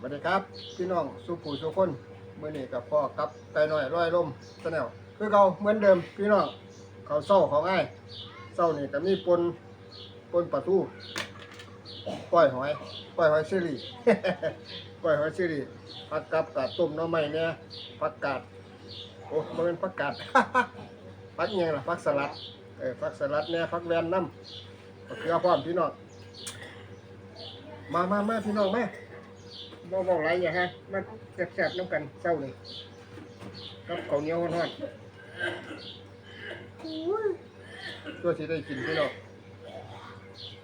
สวัสดีครับ พี่น้องสุผู้สุคนเมื่อนี้กับพ่อกับไก่น้อยร้อยลมสแนลคือเขาเหมือนเดิมพี่น้องเขาเศร้าเของไอ้ายเศร้านี่ก็มีปนปนปลาทูปล่อยหอยปล่อยหอยซิรีปล่อยหอยซิรีผักกับกาดต้มน้ำไม้เนี่ยผักกาดโอ้มันเป็นผักกาดผักเงี้ยงล่ะผักสลัดเออผักสลัดเนี่ยผักแวนน้ำมะเขือพร้อมพี่น้องมามามาพี่น้องมา บ่บอกไรอย่าฮะมันแซ่บๆน้ำกันเศร้านี่กับข้าวเหนียวฮ้อนๆตัวที่ได้กินพี่น้อง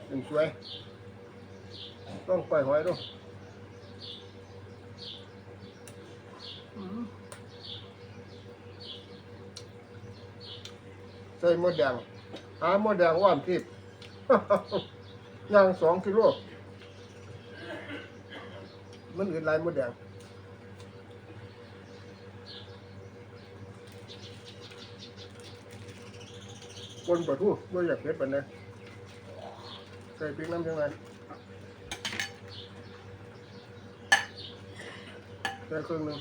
หนึ่งสวย ต้องปล่อยหอยดูอื้อใส่มดแดงหามดแดงว่านทิพย์ย่างสองกิโล มันอืดลายมดแดงคนปะทูไม่อยากเผ็ดปานใดใส่พริกน้ำยังไงใส่ครึ่งหนึ่ง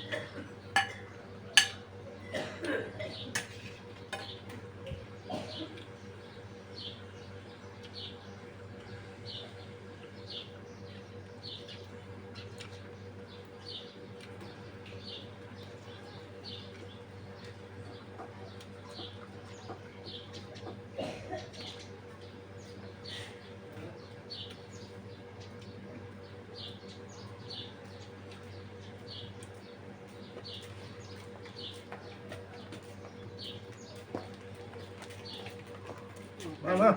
มา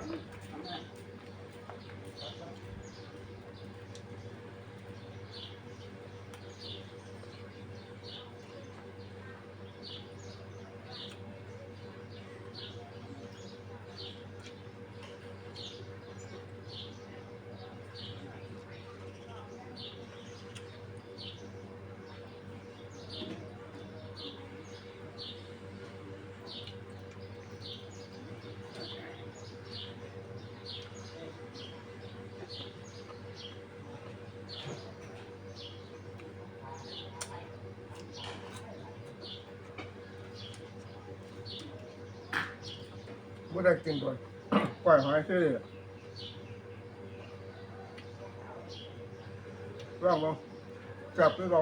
ไม่ได้กินก่อนปล่อยหอยซื้อร่างมั้งจับด้วยเรา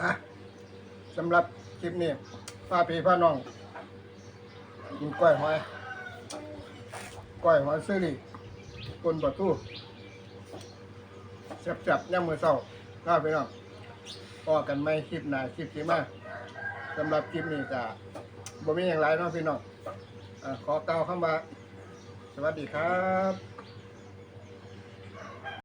อะสำหรับคลิปนี้ป้าพี่พ่อน้องกินกล้วยหอยกล้วยหอยซื้อนี่ปนประตูแซ่บๆย่ำมือเศร้าข้าพี่น้องพอกันไหมคลิปหนาคลิปที่มาสำหรับคลิปนี้ก็บ่มีอย่างไรเนาะพี่น้องอขอกล่าวคำว่าสวัสดีครับ